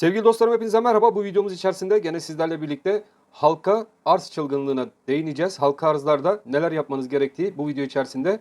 Sevgili dostlarım hepinize merhaba. Bu videomuz içerisinde gene sizlerle birlikte halka arz çılgınlığına değineceğiz. Halka arzlarda neler yapmanız gerektiği bu video içerisinde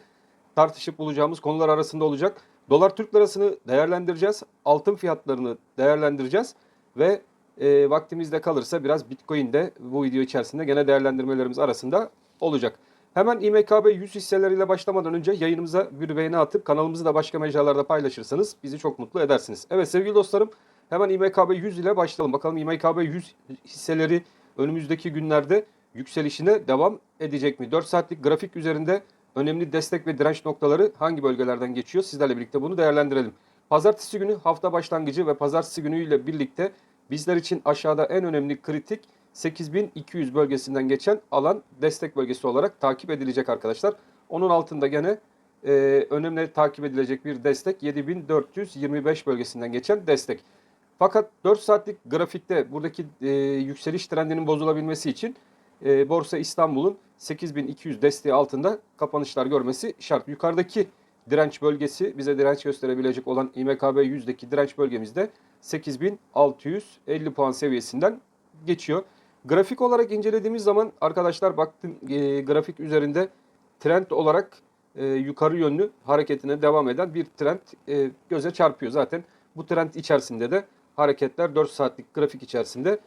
tartışıp bulacağımız konular arasında olacak. Dolar Türk lirasını değerlendireceğiz. Altın fiyatlarını değerlendireceğiz. Ve e, vaktimizde kalırsa biraz Bitcoin de bu video içerisinde gene değerlendirmelerimiz arasında olacak. Hemen İMKB 100 hisseleriyle başlamadan önce yayınımıza bir beğeni atıp kanalımızı da başka mecralarda paylaşırsanız bizi çok mutlu edersiniz. Evet sevgili dostlarım hemen İMKB 100 ile başlayalım. Bakalım İMKB 100 hisseleri önümüzdeki günlerde yükselişine devam edecek mi? 4 saatlik grafik üzerinde önemli destek ve direnç noktaları hangi bölgelerden geçiyor? Sizlerle birlikte bunu değerlendirelim. Pazartesi günü hafta başlangıcı ve pazartesi günüyle birlikte bizler için aşağıda en önemli kritik 8200 bölgesinden geçen alan destek bölgesi olarak takip edilecek arkadaşlar. Onun altında gene e, önemli takip edilecek bir destek 7425 bölgesinden geçen destek. Fakat 4 saatlik grafikte buradaki e, yükseliş trendinin bozulabilmesi için e, Borsa İstanbul'un 8200 desteği altında kapanışlar görmesi şart. Yukarıdaki direnç bölgesi bize direnç gösterebilecek olan İMKB 100'deki direnç bölgemizde 8650 puan seviyesinden geçiyor. Grafik olarak incelediğimiz zaman arkadaşlar baktım e, grafik üzerinde trend olarak e, yukarı yönlü hareketine devam eden bir trend e, göze çarpıyor. Zaten bu trend içerisinde de hareketler 4 saatlik grafik içerisinde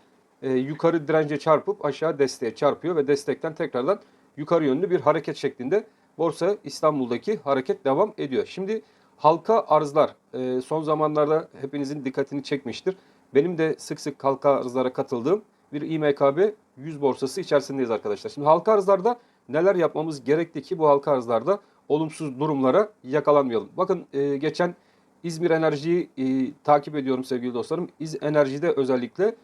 e, yukarı dirence çarpıp aşağı desteğe çarpıyor ve destekten tekrardan yukarı yönlü bir hareket şeklinde Borsa İstanbul'daki hareket devam ediyor. Şimdi halka arzlar e, son zamanlarda hepinizin dikkatini çekmiştir. Benim de sık sık halka arzlara katıldığım bir İMKB 100 borsası içerisindeyiz arkadaşlar. Şimdi halka arzlarda neler yapmamız gerekti ki bu halka arzlarda olumsuz durumlara yakalanmayalım. Bakın e, geçen İzmir Enerji'yi e, takip ediyorum sevgili dostlarım. İz Enerji'de özellikle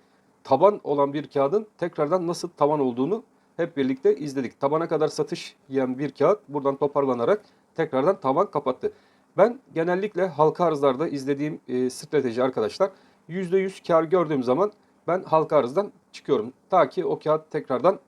taban olan bir kağıdın tekrardan nasıl tavan olduğunu hep birlikte izledik. Tabana kadar satış yiyen bir kağıt buradan toparlanarak tekrardan tavan kapattı. Ben genellikle halka arzlarda izlediğim e, strateji arkadaşlar %100 kar gördüğüm zaman ben halka arzdan çıkıyorum. Ta ki o kağıt tekrardan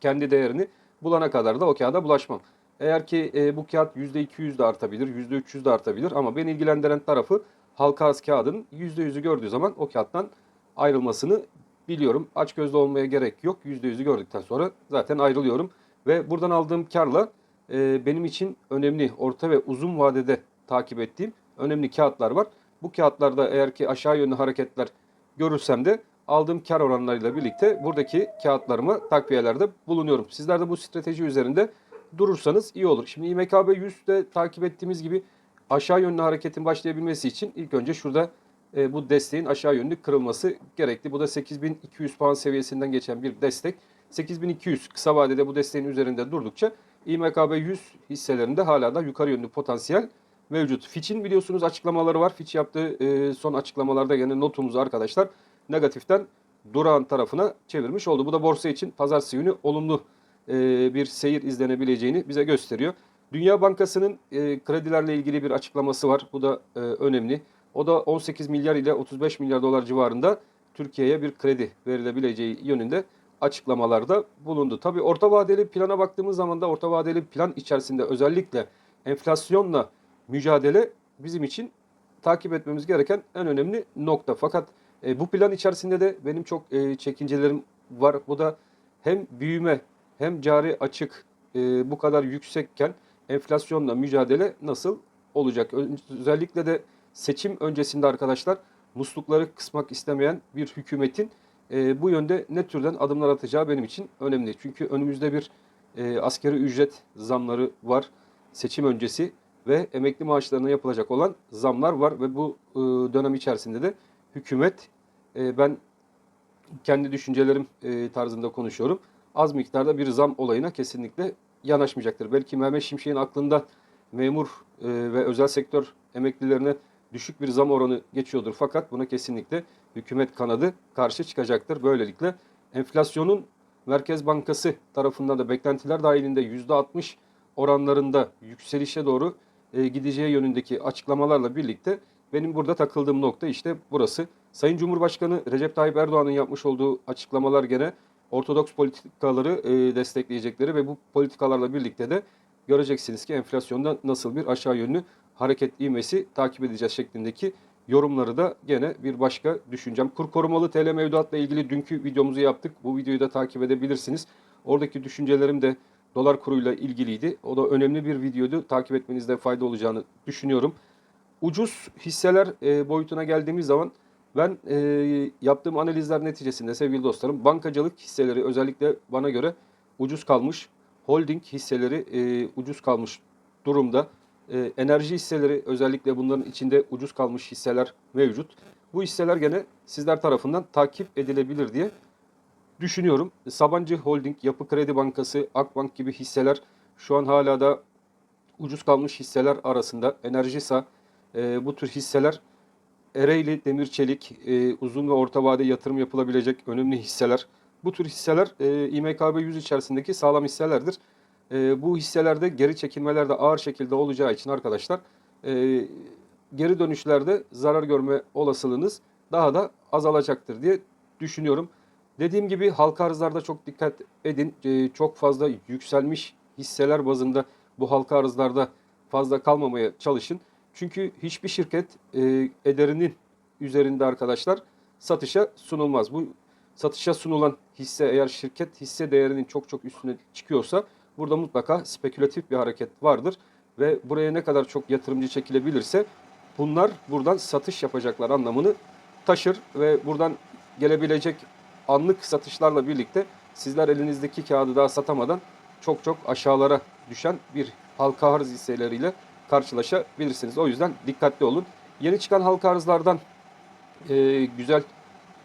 kendi değerini bulana kadar da o kağıda bulaşmam. Eğer ki e, bu kağıt %200 de artabilir, %300 de artabilir ama beni ilgilendiren tarafı halka arz kağıdının %100'ü gördüğü zaman o kağıttan ayrılmasını biliyorum. Aç gözlü olmaya gerek yok. %100'ü gördükten sonra zaten ayrılıyorum. Ve buradan aldığım karla e, benim için önemli orta ve uzun vadede takip ettiğim önemli kağıtlar var. Bu kağıtlarda eğer ki aşağı yönlü hareketler görürsem de aldığım kar oranlarıyla birlikte buradaki kağıtlarıma takviyelerde bulunuyorum. Sizler de bu strateji üzerinde durursanız iyi olur. Şimdi İMKB 100'de takip ettiğimiz gibi aşağı yönlü hareketin başlayabilmesi için ilk önce şurada e, bu desteğin aşağı yönlü kırılması gerekli. Bu da 8200 puan seviyesinden geçen bir destek. 8200 kısa vadede bu desteğin üzerinde durdukça İMKB 100 hisselerinde hala da yukarı yönlü potansiyel mevcut. Fitch'in biliyorsunuz açıklamaları var. Fitch yaptığı e, son açıklamalarda yine notumuzu arkadaşlar negatiften durağan tarafına çevirmiş oldu. Bu da borsa için pazartesi günü olumlu e, bir seyir izlenebileceğini bize gösteriyor. Dünya Bankası'nın e, kredilerle ilgili bir açıklaması var. Bu da e, önemli. O da 18 milyar ile 35 milyar dolar civarında Türkiye'ye bir kredi verilebileceği yönünde açıklamalarda bulundu. Tabii orta vadeli plana baktığımız zaman da orta vadeli plan içerisinde özellikle enflasyonla mücadele bizim için takip etmemiz gereken en önemli nokta. Fakat e, bu plan içerisinde de benim çok e, çekincelerim var. Bu da hem büyüme hem cari açık e, bu kadar yüksekken enflasyonla mücadele nasıl olacak? Özellikle de seçim öncesinde arkadaşlar muslukları kısmak istemeyen bir hükümetin e, bu yönde ne türden adımlar atacağı benim için önemli. Çünkü önümüzde bir e, askeri ücret zamları var seçim öncesi ve emekli maaşlarına yapılacak olan zamlar var ve bu e, dönem içerisinde de hükümet e, ben kendi düşüncelerim e, tarzında konuşuyorum. Az miktarda bir zam olayına kesinlikle yanaşmayacaktır. Belki Mehmet Şimşek'in aklında memur e, ve özel sektör emeklilerine düşük bir zam oranı geçiyordur. Fakat buna kesinlikle hükümet kanadı karşı çıkacaktır. Böylelikle enflasyonun Merkez Bankası tarafından da beklentiler dahilinde %60 oranlarında yükselişe doğru e, gideceği yönündeki açıklamalarla birlikte benim burada takıldığım nokta işte burası. Sayın Cumhurbaşkanı Recep Tayyip Erdoğan'ın yapmış olduğu açıklamalar gene ortodoks politikaları e, destekleyecekleri ve bu politikalarla birlikte de göreceksiniz ki enflasyonda nasıl bir aşağı yönlü hareket ivmesi takip edeceğiz şeklindeki yorumları da gene bir başka düşüncem. Kur korumalı TL mevduatla ilgili dünkü videomuzu yaptık. Bu videoyu da takip edebilirsiniz. Oradaki düşüncelerim de dolar kuruyla ilgiliydi. O da önemli bir videoydu. Takip etmenizde fayda olacağını düşünüyorum. Ucuz hisseler e, boyutuna geldiğimiz zaman ben e, yaptığım analizler neticesinde sevgili dostlarım bankacılık hisseleri özellikle bana göre ucuz kalmış. Holding hisseleri e, ucuz kalmış durumda. E, enerji hisseleri özellikle bunların içinde ucuz kalmış hisseler mevcut. Bu hisseler gene sizler tarafından takip edilebilir diye düşünüyorum. Sabancı Holding, Yapı Kredi Bankası, Akbank gibi hisseler şu an hala da ucuz kalmış hisseler arasında. Enerjisa e, bu tür hisseler Ereğli Demir Çelik e, uzun ve orta vade yatırım yapılabilecek önemli hisseler. Bu tür hisseler e, İMKB 100 içerisindeki sağlam hisselerdir. E, bu hisselerde geri çekilmeler de ağır şekilde olacağı için arkadaşlar e, geri dönüşlerde zarar görme olasılığınız daha da azalacaktır diye düşünüyorum. Dediğim gibi halka arzlarda çok dikkat edin. E, çok fazla yükselmiş hisseler bazında bu halka arzlarda fazla kalmamaya çalışın. Çünkü hiçbir şirket e, ederinin üzerinde arkadaşlar satışa sunulmaz. Bu satışa sunulan hisse eğer şirket hisse değerinin çok çok üstüne çıkıyorsa burada mutlaka spekülatif bir hareket vardır. Ve buraya ne kadar çok yatırımcı çekilebilirse bunlar buradan satış yapacaklar anlamını taşır ve buradan gelebilecek anlık satışlarla birlikte sizler elinizdeki kağıdı daha satamadan çok çok aşağılara düşen bir halka arz hisseleriyle karşılaşabilirsiniz. O yüzden dikkatli olun. Yeni çıkan halka arzlardan e, güzel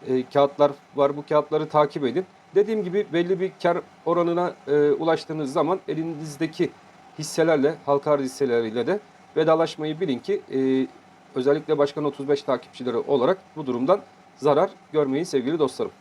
e, kağıtlar var. Bu kağıtları takip edin. Dediğim gibi belli bir kar oranına e, ulaştığınız zaman elinizdeki hisselerle, halka arz hisseleriyle de vedalaşmayı bilin ki e, özellikle Başkan 35 takipçileri olarak bu durumdan zarar görmeyin sevgili dostlarım.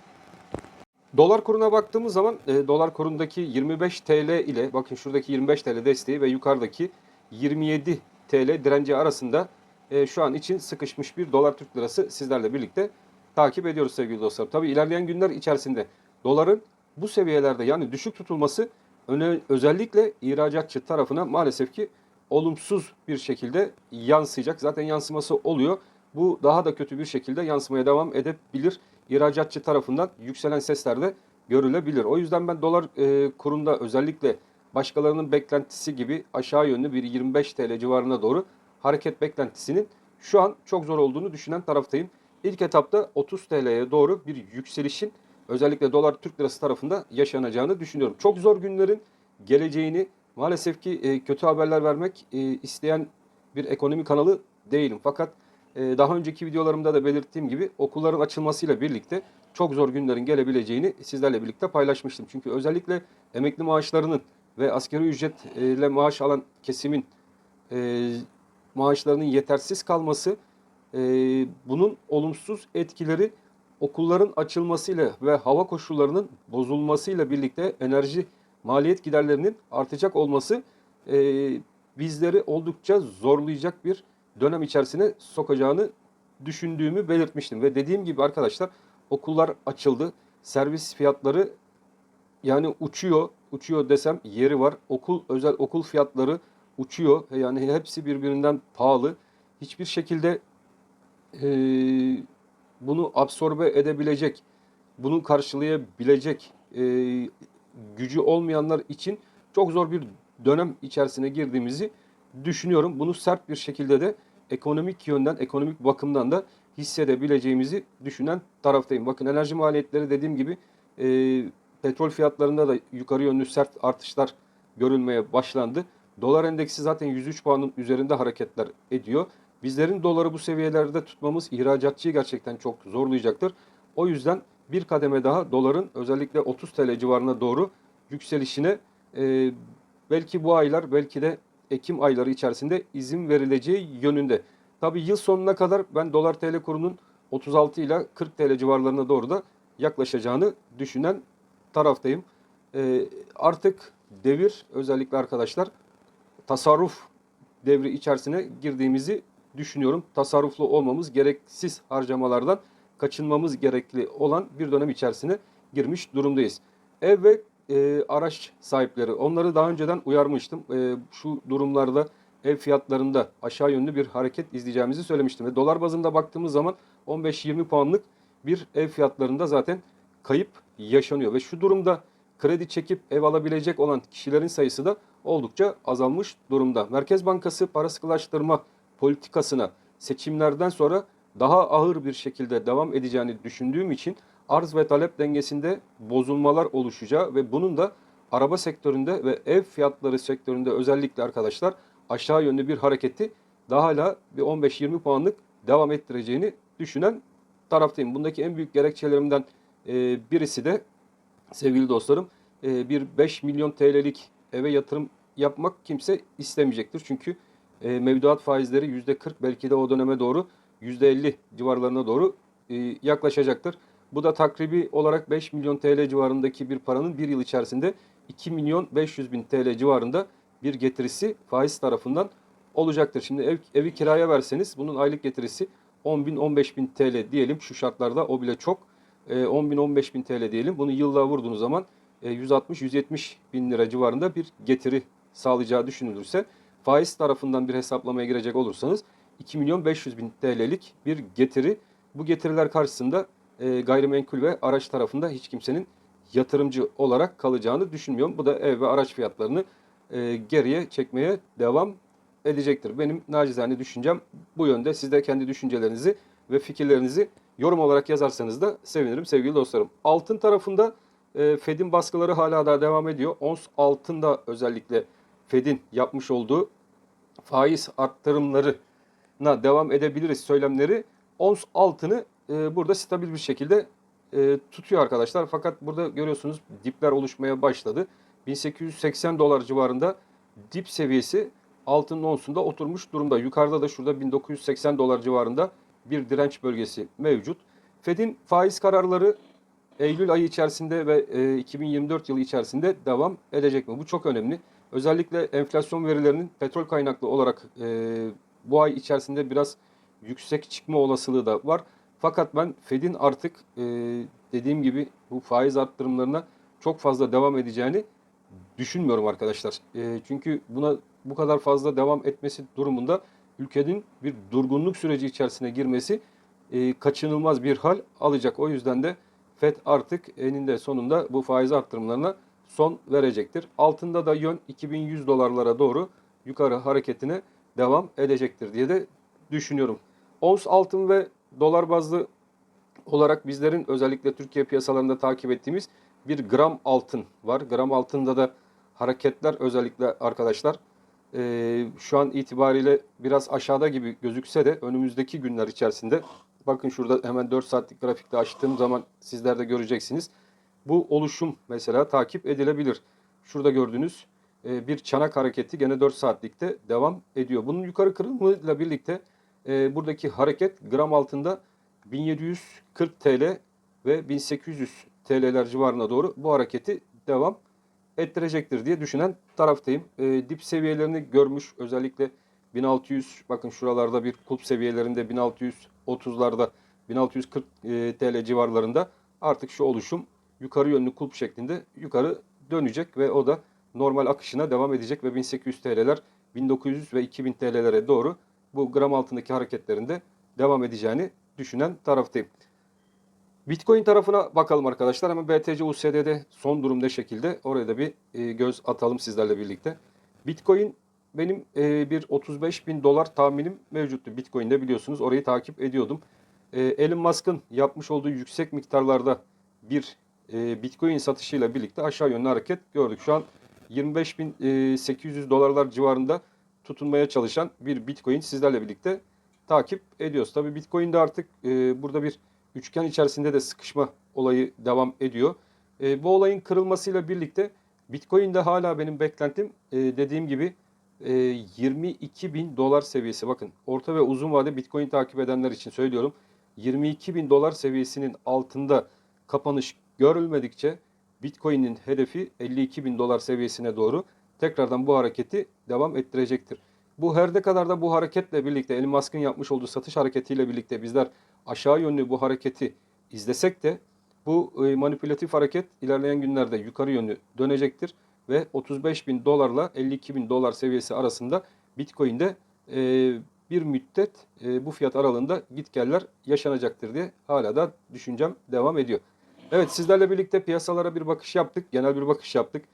Dolar kuruna baktığımız zaman e, dolar kurundaki 25 TL ile bakın şuradaki 25 TL desteği ve yukarıdaki 27 TL direnci arasında e, şu an için sıkışmış bir dolar Türk lirası sizlerle birlikte takip ediyoruz sevgili dostlar. Tabi ilerleyen günler içerisinde doların bu seviyelerde yani düşük tutulması öne, özellikle ihracatçı tarafına maalesef ki olumsuz bir şekilde yansıyacak. Zaten yansıması oluyor. Bu daha da kötü bir şekilde yansımaya devam edebilir. İhracatçı tarafından yükselen sesler de görülebilir. O yüzden ben dolar e, kurunda özellikle başkalarının beklentisi gibi aşağı yönlü bir 25 TL civarına doğru hareket beklentisinin şu an çok zor olduğunu düşünen taraftayım. İlk etapta 30 TL'ye doğru bir yükselişin özellikle dolar Türk lirası tarafında yaşanacağını düşünüyorum. Çok zor günlerin geleceğini maalesef ki e, kötü haberler vermek e, isteyen bir ekonomi kanalı değilim. Fakat e, daha önceki videolarımda da belirttiğim gibi okulların açılmasıyla birlikte çok zor günlerin gelebileceğini sizlerle birlikte paylaşmıştım. Çünkü özellikle emekli maaşlarının ve asgari ücretle maaş alan kesimin e, maaşlarının yetersiz kalması e, bunun olumsuz etkileri okulların açılmasıyla ve hava koşullarının bozulmasıyla birlikte enerji maliyet giderlerinin artacak olması e, bizleri oldukça zorlayacak bir dönem içerisine sokacağını düşündüğümü belirtmiştim. Ve dediğim gibi arkadaşlar okullar açıldı. Servis fiyatları yani uçuyor, uçuyor desem yeri var. Okul özel okul fiyatları uçuyor. Yani hepsi birbirinden pahalı. Hiçbir şekilde e, bunu absorbe edebilecek, bunu karşılayabilecek e, gücü olmayanlar için çok zor bir dönem içerisine girdiğimizi düşünüyorum. Bunu sert bir şekilde de ekonomik yönden, ekonomik bakımdan da hissedebileceğimizi düşünen taraftayım. Bakın enerji maliyetleri dediğim gibi e, petrol fiyatlarında da yukarı yönlü sert artışlar görülmeye başlandı. Dolar endeksi zaten 103 puanın üzerinde hareketler ediyor. Bizlerin doları bu seviyelerde tutmamız ihracatçıyı gerçekten çok zorlayacaktır. O yüzden bir kademe daha doların özellikle 30 TL civarına doğru yükselişine e, belki bu aylar belki de Ekim ayları içerisinde izin verileceği yönünde. Tabi yıl sonuna kadar ben dolar TL kurunun 36 ile 40 TL civarlarına doğru da yaklaşacağını düşünen taraftayım. E, artık devir özellikle arkadaşlar tasarruf devri içerisine girdiğimizi düşünüyorum. Tasarruflu olmamız gereksiz harcamalardan kaçınmamız gerekli olan bir dönem içerisine girmiş durumdayız. Ev ve e, araç sahipleri onları daha önceden uyarmıştım. E, şu durumlarda ev fiyatlarında aşağı yönlü bir hareket izleyeceğimizi söylemiştim. Ve dolar bazında baktığımız zaman 15-20 puanlık bir ev fiyatlarında zaten kayıp yaşanıyor. Ve şu durumda kredi çekip ev alabilecek olan kişilerin sayısı da oldukça azalmış durumda. Merkez Bankası para sıkılaştırma politikasına seçimlerden sonra daha ağır bir şekilde devam edeceğini düşündüğüm için arz ve talep dengesinde bozulmalar oluşacağı ve bunun da araba sektöründe ve ev fiyatları sektöründe özellikle arkadaşlar aşağı yönlü bir hareketi daha hala bir 15-20 puanlık devam ettireceğini düşünen taraftayım. Bundaki en büyük gerekçelerimden e, birisi de sevgili dostlarım e, bir 5 milyon TL'lik eve yatırım yapmak kimse istemeyecektir. Çünkü e, mevduat faizleri %40 belki de o döneme doğru %50 civarlarına doğru e, yaklaşacaktır. Bu da takribi olarak 5 milyon TL civarındaki bir paranın bir yıl içerisinde 2 milyon 500 bin TL civarında bir getirisi faiz tarafından olacaktır. Şimdi ev, evi kiraya verseniz bunun aylık getirisi 10 bin 15 bin TL diyelim şu şartlarda o bile çok. E, 10 bin 15 bin TL diyelim. Bunu yıllığa vurduğunuz zaman e, 160-170 bin lira civarında bir getiri sağlayacağı düşünülürse faiz tarafından bir hesaplamaya girecek olursanız 2 milyon 500 bin TL'lik bir getiri. Bu getiriler karşısında e, gayrimenkul ve araç tarafında hiç kimsenin yatırımcı olarak kalacağını düşünmüyorum. Bu da ev ve araç fiyatlarını e, geriye çekmeye devam edecektir. Benim nacizane düşüncem bu yönde. Siz de kendi düşüncelerinizi ve fikirlerinizi yorum olarak yazarsanız da sevinirim sevgili dostlarım. Altın tarafında e, Fed'in baskıları hala da devam ediyor. Ons altında özellikle Fed'in yapmış olduğu faiz arttırımlarına devam edebiliriz söylemleri ons altını e, burada stabil bir şekilde e, tutuyor arkadaşlar. Fakat burada görüyorsunuz dipler oluşmaya başladı. 1880 dolar civarında dip seviyesi altının onsunda oturmuş durumda. Yukarıda da şurada 1980 dolar civarında bir direnç bölgesi mevcut. Fed'in faiz kararları Eylül ayı içerisinde ve e, 2024 yılı içerisinde devam edecek mi? Bu çok önemli. Özellikle enflasyon verilerinin petrol kaynaklı olarak e, bu ay içerisinde biraz yüksek çıkma olasılığı da var. Fakat ben Fed'in artık e, dediğim gibi bu faiz arttırımlarına çok fazla devam edeceğini düşünmüyorum arkadaşlar. E, çünkü buna bu kadar fazla devam etmesi durumunda ülkenin bir durgunluk süreci içerisine girmesi e, kaçınılmaz bir hal alacak. O yüzden de FED artık eninde sonunda bu faiz arttırımlarına son verecektir. Altında da yön 2100 dolarlara doğru yukarı hareketine devam edecektir diye de düşünüyorum. Ons altın ve dolar bazlı olarak bizlerin özellikle Türkiye piyasalarında takip ettiğimiz bir gram altın var. Gram altında da hareketler özellikle arkadaşlar e, şu an itibariyle biraz aşağıda gibi gözükse de önümüzdeki günler içerisinde bakın şurada hemen 4 saatlik grafikte açtığım zaman sizler de göreceksiniz. Bu oluşum mesela takip edilebilir. Şurada gördüğünüz e, bir çanak hareketi gene 4 saatlikte devam ediyor. Bunun yukarı kırılımıyla birlikte e, buradaki hareket gram altında 1740 TL ve 1800 TL'ler civarına doğru bu hareketi devam ettirecektir diye düşünen taraftayım. E, dip seviyelerini görmüş özellikle 1600 bakın şuralarda bir kulp seviyelerinde 1630'larda 1640 e, TL civarlarında artık şu oluşum yukarı yönlü kulp şeklinde yukarı dönecek ve o da normal akışına devam edecek ve 1800 TL'ler 1900 ve 2000 TL'lere doğru bu gram altındaki hareketlerinde devam edeceğini düşünen taraftayım. Bitcoin tarafına bakalım arkadaşlar. Hemen BTC USD'de son durum ne şekilde? Oraya da bir e, göz atalım sizlerle birlikte. Bitcoin benim e, bir 35 bin dolar tahminim mevcuttu. Bitcoin'de biliyorsunuz orayı takip ediyordum. E, Elon Musk'ın yapmış olduğu yüksek miktarlarda bir e, Bitcoin satışıyla birlikte aşağı yönlü hareket gördük. Şu an 25.800 dolarlar civarında tutunmaya çalışan bir Bitcoin sizlerle birlikte takip ediyoruz. Tabii Bitcoin'de artık burada bir üçgen içerisinde de sıkışma olayı devam ediyor. E, bu olayın kırılmasıyla birlikte Bitcoin'de hala benim beklentim e, dediğim gibi e, 22 bin dolar seviyesi. Bakın orta ve uzun vade Bitcoin takip edenler için söylüyorum. 22 bin dolar seviyesinin altında kapanış görülmedikçe Bitcoin'in hedefi 52 bin dolar seviyesine doğru tekrardan bu hareketi devam ettirecektir. Bu her ne kadar da bu hareketle birlikte Elon Musk'ın yapmış olduğu satış hareketiyle birlikte bizler aşağı yönlü bu hareketi izlesek de bu e, manipülatif hareket ilerleyen günlerde yukarı yönlü dönecektir ve 35 bin dolarla 52 bin dolar seviyesi arasında Bitcoin'de e, bir müddet e, bu fiyat aralığında gitgeller yaşanacaktır diye hala da düşüncem devam ediyor. Evet sizlerle birlikte piyasalara bir bakış yaptık. Genel bir bakış yaptık.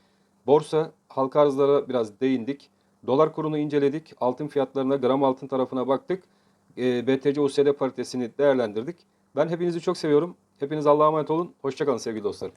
Borsa, halka arzlara biraz değindik. Dolar kurunu inceledik. Altın fiyatlarına, gram altın tarafına baktık. E, BTC USD paritesini değerlendirdik. Ben hepinizi çok seviyorum. Hepiniz Allah'a emanet olun. Hoşçakalın sevgili dostlarım.